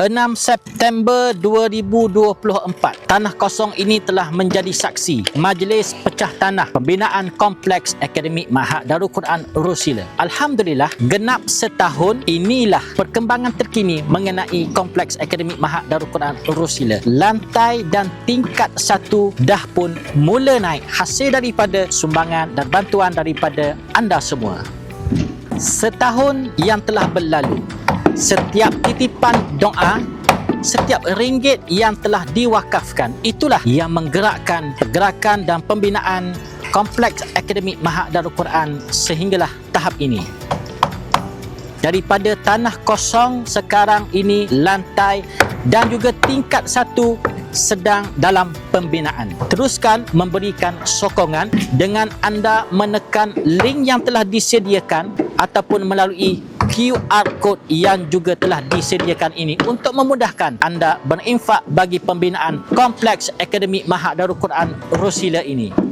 6 September 2024, tanah kosong ini telah menjadi saksi Majlis Pecah Tanah Pembinaan Kompleks Akademik Mahad Darul Quran Rusila. Alhamdulillah, genap setahun inilah perkembangan terkini mengenai Kompleks Akademik Mahad Darul Quran Rusila. Lantai dan tingkat satu dah pun mula naik hasil daripada sumbangan dan bantuan daripada anda semua. Setahun yang telah berlalu, setiap titipan doa setiap ringgit yang telah diwakafkan itulah yang menggerakkan pergerakan dan pembinaan kompleks akademik Mahad Darul Quran sehinggalah tahap ini daripada tanah kosong sekarang ini lantai dan juga tingkat satu sedang dalam pembinaan. Teruskan memberikan sokongan dengan anda menekan link yang telah disediakan ataupun melalui QR code yang juga telah disediakan ini untuk memudahkan anda berinfak bagi pembinaan Kompleks Akademik Mahad Darul Quran Rosila ini.